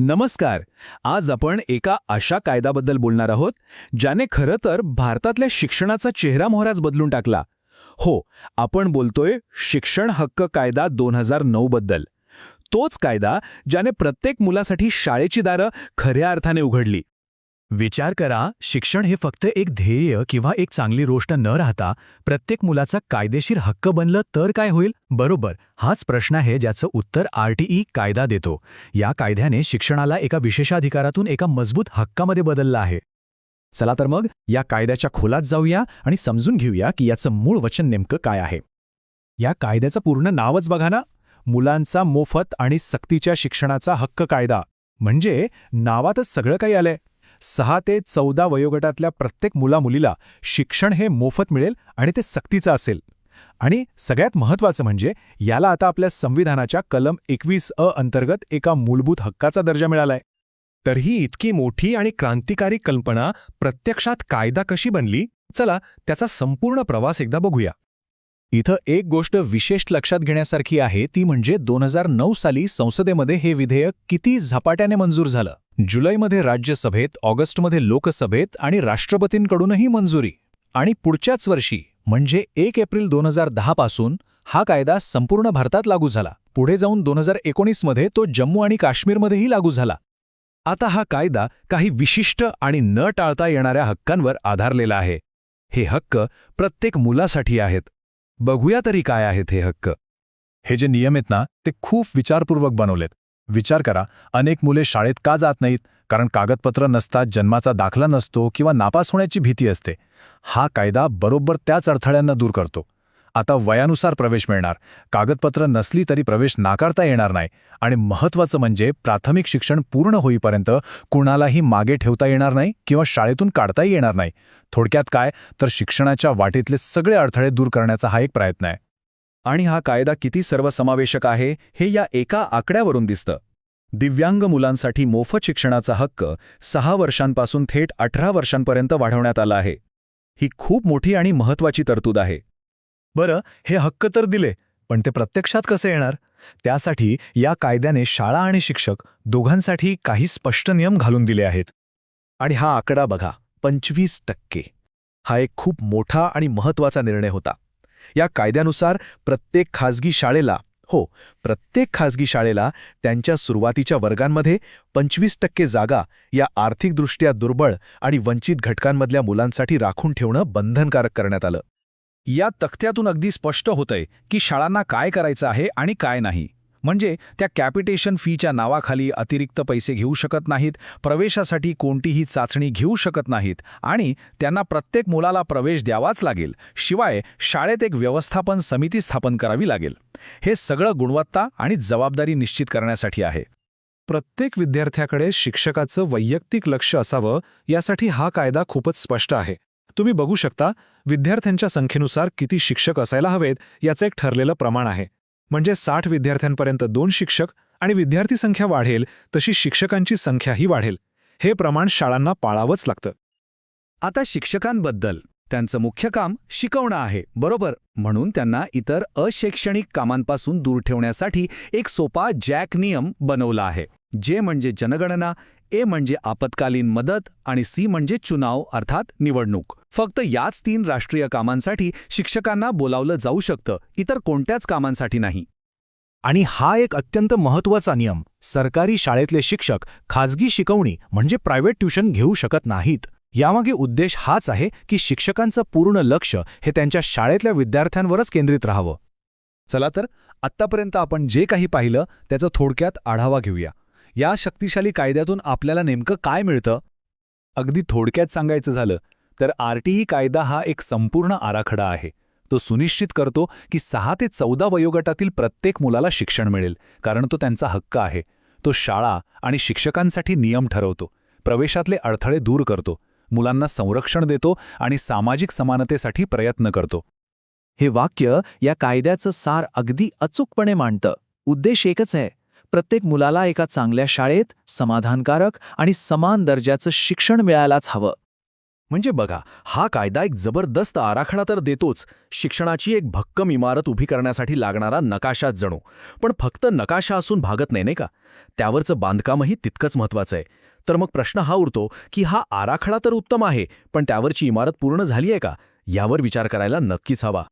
नमस्कार. आज आपण एका अशा कायद्याबद्दल बोलणार आहोत ज्याने खरं तर भारतातल्या शिक्षणाचा चेहरा मोहराच बदलून टाकला. हो आपण बोलतोय शिक्षण हक्क कायदा दोन हजार नऊ बद्दल. तोच कायदा ज्याने प्रत्येक मुलासाठी शाळेची दारं खऱ्या अर्थाने उघडली. विचार करा शिक्षण हे फक्त एक ध्येय किंवा एक चांगली गोष्ट न राहता प्रत्येक मुलाचा कायदेशीर हक्क बनलं तर काय होईल? बरोबर हाच प्रश्न आहे ज्याचं उत्तर आरटीई कायदा देतो. या कायद्याने शिक्षणाला एका विशेषाधिकारातून एका मजबूत हक्कामध्ये बदललं आहे. चला तर मग या कायद्याच्या खोलात जाऊया आणि समजून घेऊया की याचं मूळ वचन नेमकं काय आहे. या कायद्याचं पूर्ण नावच बघा ना. मुलांचा मोफत आणि सक्तीच्या शिक्षणाचा हक्क कायदा. म्हणजे नावातच सगळं काही आलंय. सहा ते चौदा वयोगटातल्या प्रत्येक मुलामुलीला शिक्षण हे मोफत मिळेल आणि ते सक्तीचं असेल. आणि सगळ्यात महत्त्वाचं म्हणजे याला आता आपल्या संविधानाच्या कलम एकवीस अ अंतर्गत एका मूलभूत हक्काचा दर्जा मिळालाय. तर ही इतकी मोठी आणि क्रांतिकारी कल्पना प्रत्यक्षात कायदा कशी बनली? चला त्याचा संपूर्ण प्रवास एकदा बघूया. इथं एक गोष्ट विशेष लक्षात घेण्यासारखी आहे ती म्हणजे दोन हजार नऊ साली संसदेमध्ये हे विधेयक किती झपाट्याने मंजूर झालं. जुलैमध्ये राज्यसभेत ऑगस्टमध्ये लोकसभेत आणि राष्ट्रपतींकडूनही मंजुरी. आणि पुढच्याच वर्षी म्हणजे एक एप्रिल दोन हजार दहा पासून हा कायदा संपूर्ण भारतात लागू झाला. पुढे जाऊन दोन हजार एकोणीसमध्ये तो जम्मू आणि काश्मीरमध्येही लागू झाला. आता हा कायदा काही विशिष्ट आणि न टाळता येणाऱ्या हक्कांवर आधारलेला आहे. हे हक्क प्रत्येक मुलासाठी आहेत. बघूया तरी काय आहेत हे हक्क. हे जे नियम आहेत ना ते खूप विचारपूर्वक बनवलेत. विचार करा. अनेक मुले शाळेत का जात नाहीत? कारण कागदपत्र नसतात जन्माचा दाखला नसतो किंवा नापास होण्याची भीती असते. हा कायदा बरोबर त्याच अडथळ्यांना दूर करतो. आता वयानुसार प्रवेश मिळणार. कागदपत्र नसली तरी प्रवेश नाकारता येणार नाही. आणि महत्त्वाचं म्हणजे प्राथमिक शिक्षण पूर्ण होईपर्यंत कुणालाही मागे ठेवता येणार नाही किंवा शाळेतून काढताही येणार नाही. थोडक्यात काय? तर शिक्षणाच्या वाटेतले सगळे अडथळे दूर करण्याचा हा एक प्रयत्न आहे. आणि हा कायदा किती सर्वसमावेशक आहे हे या एका आकड्यावरून दिसतं. दिव्यांग मुलांसाठी मोफत शिक्षणाचा हक्क सहा वर्षांपासून थेट अठरा वर्षांपर्यंत वाढवण्यात आला आहे. ही खूप मोठी आणि महत्वाची तरतूद आहे. बरं हे हक्क तर दिले पण ते प्रत्यक्षात कसे येणार? त्यासाठी या कायद्याने शाळा आणि शिक्षक दोघांसाठी काही स्पष्ट नियम घालून दिले आहेत. आणि हा आकडा बघा पंचवीस टक्के. हा एक खूप मोठा आणि महत्त्वाचा निर्णय होता. या कायद्यानुसार प्रत्येक खाजगी शाळेला हो प्रत्येक खाजगी शाळेला त्यांच्या सुरुवातीच्या वर्गांमध्ये पंचवीस टक्के जागा या आर्थिकदृष्ट्या दुर्बळ आणि वंचित घटकांमधल्या मुलांसाठी राखून ठेवणं बंधनकारक करण्यात आलं. या तक्त्यातून अगदी स्पष्ट होतंय की शाळांना काय करायचं आहे आणि काय नाही. म्हणजे त्या कॅपिटेशन फीच्या नावाखाली अतिरिक्त पैसे घेऊ शकत नाहीत प्रवेशासाठी कोणतीही चाचणी घेऊ शकत नाहीत आणि त्यांना प्रत्येक मुलाला प्रवेश द्यावाच लागेल शिवाय शाळेत एक व्यवस्थापन समिती स्थापन करावी लागेल. हे सगळं गुणवत्ता आणि जबाबदारी निश्चित करण्यासाठी आहे. प्रत्येक विद्यार्थ्याकडे शिक्षकाचं वैयक्तिक लक्ष असावं यासाठी हा कायदा खूपच स्पष्ट आहे. तुम्ही बघू शकता विद्यार्थ्यांच्या संख्येनुसार किती शिक्षक असायला हवेत याचं एक ठरलेलं प्रमाण आहे. म्हणजे साठ विद्यार्थ्यांपर्यंत दोन शिक्षक आणि विद्यार्थी संख्या वाढेल तशी शिक्षकांची संख्याही वाढेल. हे प्रमाण शाळांना पाळावंच लागतं. आता शिक्षकांबद्दल. त्यांचं मुख्य काम शिकवणं आहे बरोबर? म्हणून त्यांना इतर अशैक्षणिक कामांपासून दूर ठेवण्यासाठी एक सोपा जॅक नियम बनवला आहे. जे म्हणजे जनगणना ए म्हणजे आपत्कालीन मदत आणि सी म्हणजे चुनाव अर्थात निवडणूक. फक्त याच तीन राष्ट्रीय कामांसाठी शिक्षकांना बोलावलं जाऊ शकतं इतर कोणत्याच कामांसाठी नाही. आणि हा एक अत्यंत महत्त्वाचा नियम सरकारी शाळेतले शिक्षक खाजगी शिकवणी म्हणजे प्रायव्हेट ट्युशन घेऊ शकत नाहीत. यामागे उद्देश हाच आहे की शिक्षकांचं पूर्ण लक्ष हे त्यांच्या शाळेतल्या विद्यार्थ्यांवरच केंद्रित राहावं. चला तर आत्तापर्यंत आपण जे काही पाहिलं त्याचा थोडक्यात आढावा घेऊया. या शक्तिशाली कायद्यातून आपल्याला नेमकं काय मिळतं? अगदी थोडक्यात सांगायचं झालं तर आरटीई कायदा हा एक संपूर्ण आराखडा आहे. तो सुनिश्चित करतो की सहा ते चौदा वयोगटातील प्रत्येक मुलाला शिक्षण मिळेल कारण तो त्यांचा हक्क आहे. तो शाळा आणि शिक्षकांसाठी नियम ठरवतो प्रवेशातले अडथळे दूर करतो मुलांना संरक्षण देतो आणि सामाजिक समानतेसाठी प्रयत्न करतो. हे वाक्य या कायद्याचं सार अगदी अचूकपणे मांडतं. उद्देश एकच आहे. प्रत्येक मुलाला एका चांगल्या शाळेत समाधानकारक आणि समान दर्जाचं शिक्षण मिळायलाच हवं. म्हणजे बघा हा कायदा एक जबरदस्त आराखडा तर देतोच. शिक्षणाची एक भक्कम इमारत उभी करण्यासाठी लागणारा नकाशाच जणू. पण फक्त नकाशा असून भागत नाही नाही का? त्यावरचं बांधकामही तितकंच महत्वाचं आहे. तर मग प्रश्न हा उरतो की हा आराखडा तर उत्तम आहे पण त्यावरची इमारत पूर्ण झाली आहे का? यावर विचार करायला नक्कीच हवा.